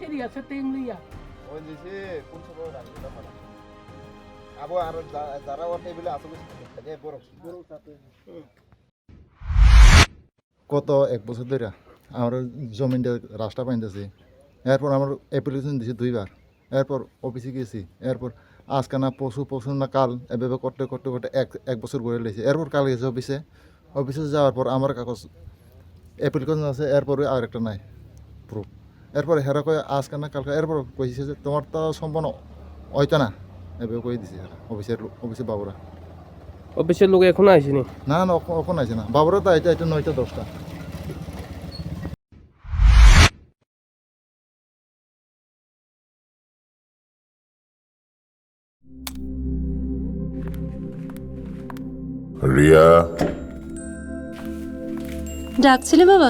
naman mami pikas. Ini cek na. Ini sa ting liya. 원지시 꼼쳐보면 안 된단 말이야. 아버 알아 나라와 টেবিলে আসো যে বড় কত এক বছর ধরে আমার জমিনটা রাস্তা পাইতেছি এরপর আমার অ্যাপ্লিকেশন দিছি দুইবার এরপর অফিসে গেছি এরপর আজকে না পশু পশু না কাল এভাবে করতে করতে করতে এক এক বছর করে লেগেছে এরপর কাল গেছে অফিসে অফিসে যাওয়ার পর আমার কাগজ অ্যাপ্লিকেশন আছে এরপরে আর একটা নাই প্রুফ এরপর হেরা কয়ে আজকে না কালকে এরপর কইছে যে তোমার তো সম্পন্ন হইতো না। এভাবে কই দিছে অফিসের অফিসের বাবুরা। অফিসের লোক এখনও আসেনি না না ওখ- ওখানে না। বাবুরা তো এটা এটা নয়টা দশটা। রিয়া? ডাকছিলে বাবা?